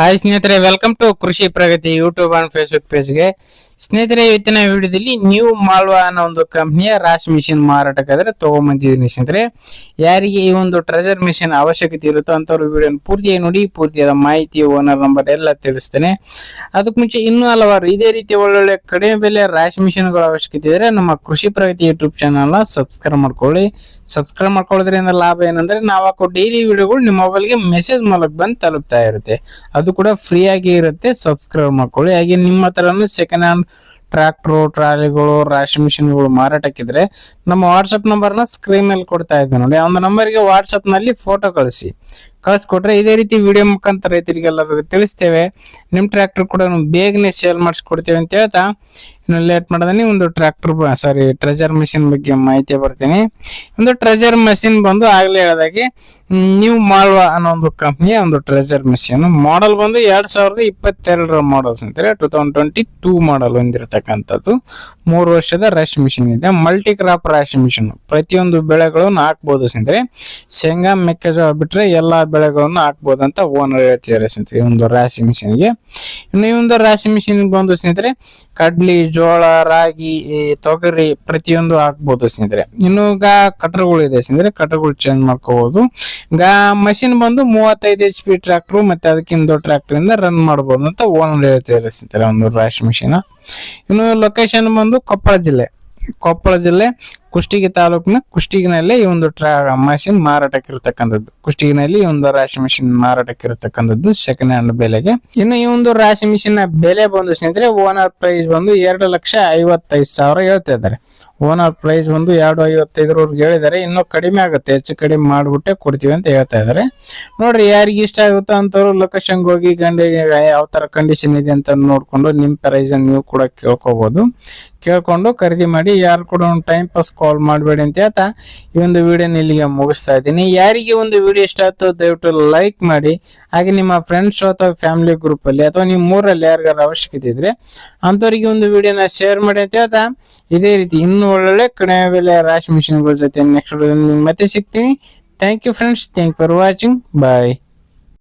Hi ಸ್ನೇಹಿತರೆ welcome to Krishi Pragati YouTube and Facebook ಪೇಜ್ಗೆ ಸ್ನೇಹಿತರೆ, ಇವತ್ತಿನ ವಿಡಿಯೋದಲ್ಲಿ ನ್ಯೂ ಮಾಲ್ವಾ ಅನ್ನೋ ಒಂದು ಕಂಪ್ನಿಯ ರಾಶ್ ಮಿಷಿನ್ ಮಾರಾಟಕ್ಕಾದ್ರೆ ತಗೊಂಬಂದಿದ್ದೀನಿ ಸ್ನೇಹಿತರೆ. ಯಾರಿಗೆ ಈ ಒಂದು ಟ್ರೆಜರ್ ಮಿಷಿನ್ ಅವಶ್ಯಕತೆ ಇರುತ್ತೋ ಅಂತವ್ರ ವಿಡಿಯೋನ ಪೂರ್ತಿಯಾಗಿ ನೋಡಿ, ಪೂರ್ತಿಯಾದ ಮಾಹಿತಿ ಓನರ್ ನಂಬರ್ ಎಲ್ಲ ತಿಳಿಸ್ತೇನೆ. ಅದಕ್ಕೆ ಮುಂಚೆ ಇನ್ನೂ ಹಲವಾರು ಇದೇ ರೀತಿ ಒಳ್ಳೊಳ್ಳೆ ಕಡಿಮೆ ಬೆಲೆ ರಾಶ್ ಮಿಷಿನ್ಗಳ ಅವಶ್ಯಕತೆ ಇದ್ರೆ ನಮ್ಮ ಕೃಷಿ ಪ್ರಗತಿ ಯೂಟ್ಯೂಬ್ ಚಾನಲ್ನ ಸಬ್ಸ್ಕ್ರೈಬ್ ಮಾಡ್ಕೊಳ್ಳಿ. ಸಬ್ಸ್ಕ್ರೈಬ್ ಮಾಡ್ಕೊಳ್ಳೋದ್ರಿಂದ ಲಾಭ ಏನಂದ್ರೆ ನಾವು ಹಾಕೋ ಡೈಲಿ ವಿಡಿಯೋಗಳು ನಿಮ್ಮ ಮೊಬೈಲ್ಗೆ ಮೆಸೇಜ್ ಮೂಲಕ ಬಂದು ತಲುಪ್ತಾ ಇರುತ್ತೆ. ಅದು ಕೂಡ ಫ್ರೀ ಇರುತ್ತೆ. ಸಬ್ಸ್ಕ್ರೈಬ್ ಮಾಡ್ಕೊಳ್ಳಿ. ಹಾಗೆ ನಿಮ್ಮ ಹತ್ರನೂ ಸೆಕೆಂಡ್ ಹ್ಯಾಂಡ್ ಟ್ರ್ಯಾಕ್ಟ್ರು, ಟ್ರಾಲಿಗಳು ರಾಶಿ ಮಿಷಿನ್ಗಳು ಮಾರಾಟಕ್ಕಿದ್ರೆ ನಮ್ಮ ವಾಟ್ಸಪ್ ನಂಬರ್ನ ಸ್ಕ್ರೀನ್ ಮೇಲೆ ಕೊಡ್ತಾ ಇದ್ದೆ ನೋಡಿ. ಆ ಒಂದು ನಂಬರ್ಗೆ ವಾಟ್ಸಪ್ನಲ್ಲಿ ಫೋಟೋ ಕಳಿಸಿ. ಕಳಿಸ್ಕೊಟ್ರೆ ಇದೇ ರೀತಿ ವಿಡಿಯೋ ಮುಖಾಂತರ ರೈತರಿಗೆಲ್ಲರಿಗೂ ತಿಳಿಸ್ತೇವೆ. ನಿಮ್ಮ ಟ್ರ್ಯಾಕ್ಟರ್ ಕೂಡ ಬೇಗನೆ ಸೇಲ್ ಮಾಡಿಸ್ಕೊಡ್ತೇವೆ ಅಂತ ಹೇಳ್ತಾ, ಇನ್ನು ಲೇಟ್ ಮಾಡದನಿ ಒಂದು ಟ್ರ್ಯಾಕ್ಟರ್ ಸಾರಿ ಟ್ರೆಜರ್ ಮಷಿನ್ ಬಗ್ಗೆ ಮಾಹಿತಿ ಬರ್ತೀನಿ. ಒಂದು ಟ್ರೆಜರ್ ಮಷಿನ್ ಬಂದು ಆಗಲೇ ಹೇಳ್ದಾಗೆ ನ್ಯೂ ಮಾಲ್ವಾ ಅನ್ನೋ ಒಂದು ಕಂಪ್ನಿಯ ಒಂದು ಟ್ರೆಜರ್ ಮಿಷಿನ್ ಮಾಡಲ್ ಬಂದು ಎರಡ್ ಸಾವಿರದ ಇಪ್ಪತ್ತೆರಡರ ಮಾಡಲ್ಸ್ ಅಂತೇಳಿ two thousand twenty two model ಹೊಂದಿರತಕ್ಕಂಥದ್ದು. ಮೂರು ವರ್ಷದ ರಶ್ ಮಿಷಿನ್ ಇದೆ. ಮಲ್ಟಿ ಕ್ರಾಪ್ ರಾಶಿ ಮಿಷಿನ್ ಪ್ರತಿಯೊಂದು ಬೆಳೆಗಳನ್ನು ಹಾಕ್ಬೋದು ಅಂದರೆ ಶೇಂಗಾ, ಮೆಕ್ಕೆಜೋಳ ಬಿಟ್ರೆ ಎಲ್ಲಾ ಬೆಳೆಗಳನ್ನು ಹಾಕ್ಬೋದು ಅಂತ ಓನರ್ ಹೇಳ್ತಿದ್ದಾರೆ ಸ್ನೇಹಿತರೆ ಒಂದು ರಾಶಿ ಮಿಷಿನ್ಗೆ ಇನ್ನು ಈ ಒಂದು ರಾಶಿ ಮಿಷಿನ್ ಬಂದು ಸ್ನೇಹಿತರೆ, ಕಡ್ಲಿ, ಜೋಳ, ರಾಗಿ ತೊಗರಿ ಪ್ರತಿಯೊಂದು ಹಾಕ್ಬೋದು ಸ್ನೇಹಿತರೆ. ಇನ್ನು ಗಾ ಕಟರ್ಗಳು ಇದೆ ಸ್ನೇಹಿತರೆ, ಕಟರ್ಗಳು ಚೇಂಜ್ ಮಾಡ್ಕೋಬಹುದು ಈಗ ಮಷಿನ್ ಬಂದು ಮೂವತ್ತೈದು ಎಚ್ ಪಿ ಟ್ರಾಕ್ಟರ್ ಮತ್ತೆ ಅದಕ್ಕಿಂತ ಟ್ರಾಕ್ಟರ್ ಇಂದ ರನ್ ಮಾಡಬಹುದು ಅಂತ ಓನರ್ ಹೇಳ್ತಿದ್ದಾರೆ ಸ್ನೇಹಿತರೆ, ಒಂದು ರಾಶಿ ಮಿಷಿನ್ ಇನ್ನು ಲೊಕೇಶನ್ ಬಂದು ಕೊಪ್ಪಳ ಜಿಲ್ಲೆ. ಕೊಪ್ಪಳ ಜಿಲ್ಲೆ ಕುಷ್ಟಗಿ ತಾಲೂಕಿನ ಕುಷ್ಟಗಿನಲ್ಲಿ ಈ ಒಂದು ಟ್ರಾ ಮಷಿನ್ ಮಾರಾಟಕ್ಕಿರ್ತಕ್ಕಂಥದ್ದು. ಕುಷ್ಟಗಿನಲ್ಲಿ ಈ ಒಂದು ರಾಶಿ ಮಿಷಿನ್ ಮಾರಾಟಕ್ಕಿರ್ತಕ್ಕಂಥದ್ದು ಸೆಕೆಂಡ್ ಹ್ಯಾಂಡ್ ಬೆಲೆಗೆ. ಇನ್ನು ಈ ಒಂದು ರಾಶಿ ಮಿಷಿನ್ ಬೆಲೆ ಬಂದು ಸ್ನೇಹಿತರೆ ಓನರ್ ಪ್ರೈಸ್ ಬಂದು ಎರಡು ಲಕ್ಷ ಐವತ್ತೈದು ಸಾವಿರ ಹೇಳ್ತಾ ಇದ್ದಾರೆ. ಓನರ್ ಪ್ರೈಸ್ ಒಂದು ಎರಡು ಐವತ್ತೈದರವರೆಗೆ ಹೇಳಿದ್ದಾರೆ. ಇನ್ನೂ ಕಡಿಮೆ ಆಗುತ್ತೆ, ಹೆಚ್ಚು ಕಡಿಮೆ ಮಾಡ್ಬಿಟ್ಟೆ ಕೊಡ್ತೀವಿ ಅಂತ ಹೇಳ್ತಾ ಇದ್ದಾರೆ. ನೋಡ್ರಿ, ಯಾರಿಗೆ ಇಷ್ಟ ಆಗುತ್ತೋ ಅಂತವ್ರು ಲೊಕೇಶನ್ಗೆ ಹೋಗಿ, ಗಂಡ ಯಾವ ತರ ಕಂಡೀಷನ್ ಇದೆ ಅಂತ ನೋಡ್ಕೊಂಡು, ನಿಮ್ಮ ಪ್ರೈಸ್ ನೀವು ಕೂಡ ಕೇಳ್ಕೋಬಹುದು ಕೇಳ್ಕೊಂಡು ಖರೀದಿ ಮಾಡಿ, ಯಾರು ಕೂಡ ಒಂದು ಟೈಮ್ ಪಾಸ್ ಕಾಲ್ ಮಾಡಬೇಡಿ ಅಂತ ಹೇಳ್ತಾ ಈ ಒಂದು ವಿಡಿಯೋನ ಇಲ್ಲಿಗೆ ಮುಗಿಸ್ತಾ ಇದ್ದೀನಿ. ಯಾರಿಗೆ ಒಂದು ವಿಡಿಯೋ ಇಷ್ಟ ಆಯ್ತು ದಯವಿಟ್ಟು ಲೈಕ್ ಮಾಡಿ. ಹಾಗೆ ನಿಮ್ಮ ಫ್ರೆಂಡ್ಸ್ ಅಥವಾ ಫ್ಯಾಮಿಲಿ ಗ್ರೂಪ್ ಅಲ್ಲಿ ಅಥವಾ ನಿಮ್ಮ ಮೂರಲ್ಲಿ ಯಾರಿಗಾರ ಅವಶ್ಯಕತೆ ಇದ್ರೆ ಅಂಥವ್ರಿಗೆ ಒಂದು ವಿಡಿಯೋನ ಶೇರ್ ಮಾಡಿ ಅಂತ ಹೇಳ್ತಾ. ಇದೇ ರೀತಿ ಇನ್ನೂ ಒಳ್ಳೊಳ್ಳೆ ಕಡಿಮೆ ಬೆಲೆ ರಾಶಿ ಮಿಷಿನ್ಗಳ ಜೊತೆ ನೆಕ್ಸ್ಟ್ ಮತ್ತೆ ಸಿಗ್ತೀನಿ. Thank you friends thank for watching bye